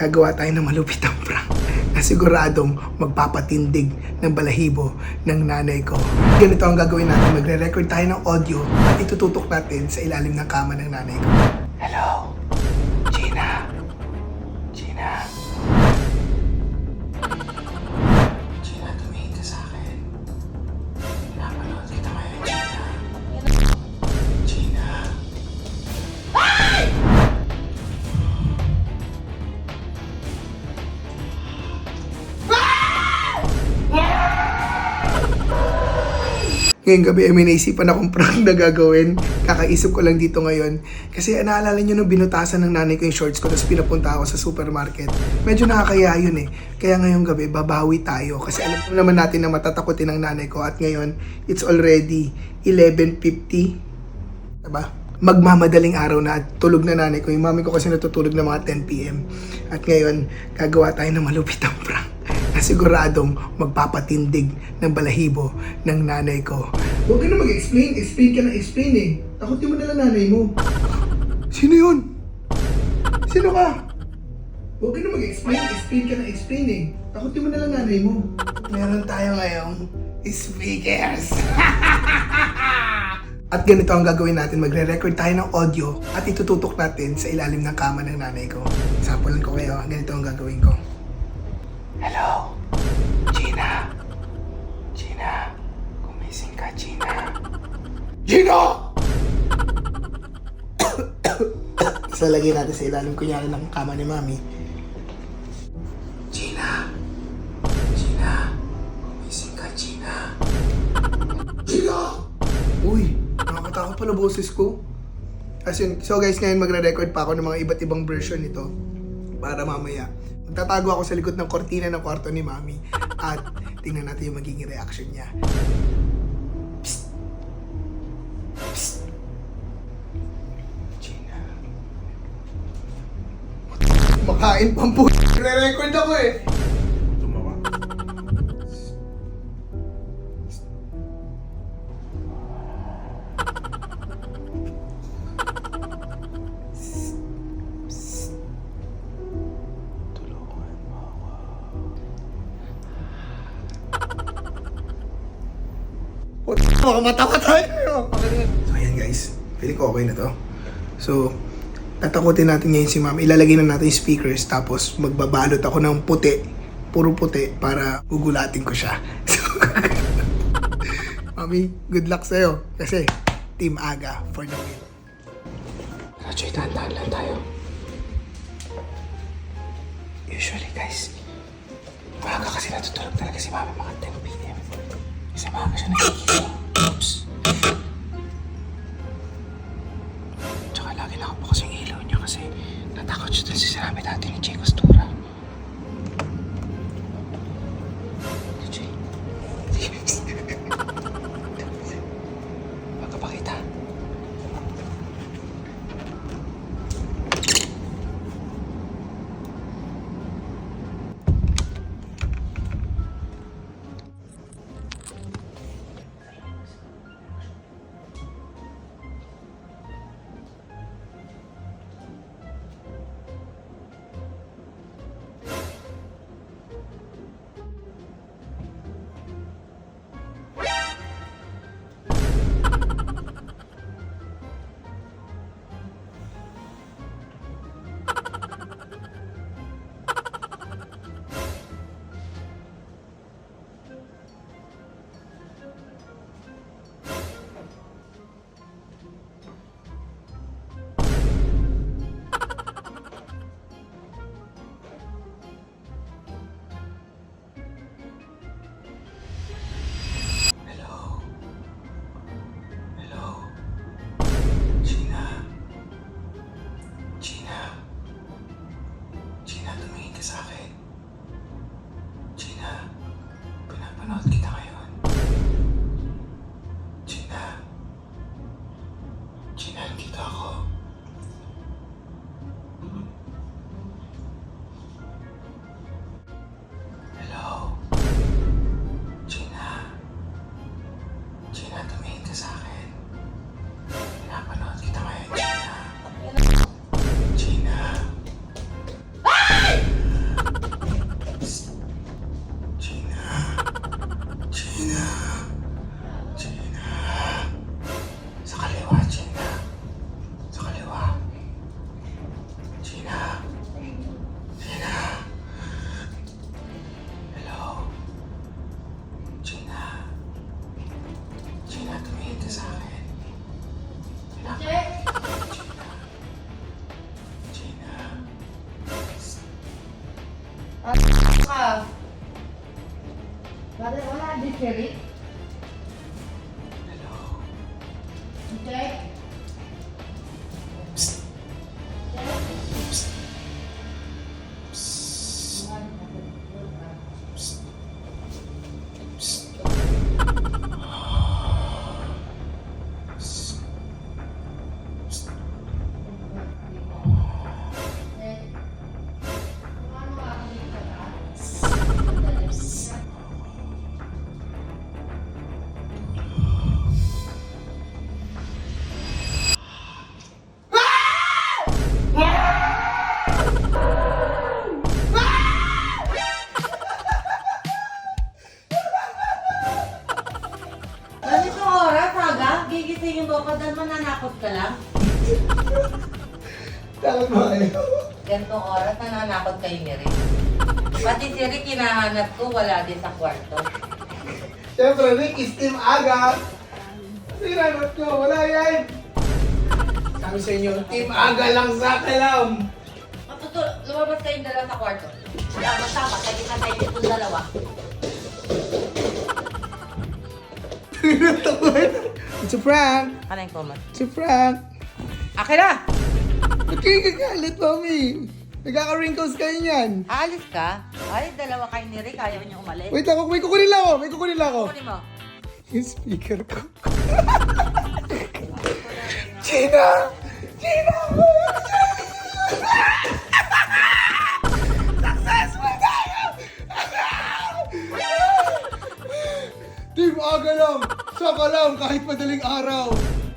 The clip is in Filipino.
gagawa tayo ng malupitang prank na siguradong magpapatindig ng balahibo ng nanay ko. Ganito ang gagawin natin. Magre-record tayo ng audio at itututok natin sa ilalim ng kama ng nanay ko. Hello? Ngayong gabi ay may naisipan akong prank na gagawin. Kakaisip ko lang dito ngayon. Kasi naalala nyo nung binutasan ng nanay ko yung shorts ko tapos pinapunta ako sa supermarket. Medyo nakakaya yun eh. Kaya ngayong gabi babawi tayo. Kasi alam naman natin na matatakotin ng nanay ko. At ngayon, it's already 11.50. Diba? Magmamadaling araw na at tulog na nanay ko. Yung mami ko kasi natutulog na mga 10pm. At ngayon, gagawa tayo ng malupitang prank na siguradong magpapatindig ng balahibo ng nanay ko. Huwag ka na mag-explain. Explain ka na explain eh. Takotin mo na lang nanay mo. Sino yun? Sino ka? Huwag ka na mag-explain. Explain ka na explain eh. Takotin mo na lang nanay mo. Meron tayo ngayong speakers. At ganito ang gagawin natin. Magre-record tayo ng audio at itututok natin sa ilalim ng kama ng nanay ko. Sample ko kayo. Ganito ang gagawin ko. Hello? Gina? Gina? Gumising ka, Gina? Gina! Sa lagay natin sa ilalim kunyari ng kama ni Mami. Gina? Gina? Gumising ka, Gina? Gina! Uy, nakakatakot pala boses ko. As in, so guys, ngayon magre-record pa ako ng mga iba't ibang version nito para mamaya. Magtatago ako sa likod ng kortina ng kwarto ni Mami at tingnan natin yung magiging reaction niya. Psst. Psst. Gina. Makain pang po. Re-record ako eh. Baka matawa tayo. So ayan guys, feeling ko okay na to. So, tatakutin natin ngayon si ma'am. Ilalagay na natin yung speakers tapos magbabalot ako ng puti. Puro puti para gugulatin ko siya. So, Mami, good luck sa'yo. Kasi, Team Aga for the win. Rajoy, tahan lang tayo. Usually guys, maaga kasi natutulog talaga si mami mga 10 p.m. Kasi maaga siya nagigising. Oops. Gina, dito ako. Hello? Gina? Gina, tumingin ka sa. Wala, wala din kayo? Ganitong oras, nananakot kayo ni Rick. Pati si Rick, hinahanap ko, wala din sa kwarto. Siyempre, Rick is Team Aga. Sinanot ko, wala yan. Sabi sa inyo, Team Aga lang sa kalam. Matutul, lumabas kayong dalawa sa kwarto. Tama-tama, lagi na tayo itong dalawa. It's a prank. Ano yung comment? It's a prank. Akin na! Ba't kayo gagalit, mami? Nagkaka-wrinkles kayo niyan. Aalis ka? Ay, dalawa kayo ni Rick, ayaw niyo umalis. Wait lang, may kukunin lang ako. May kukunin lang ako. Kunin mo. Yung speaker ko. Gina! Gina! Successful tayo! Team Aga lang! Saka lang kahit madaling araw!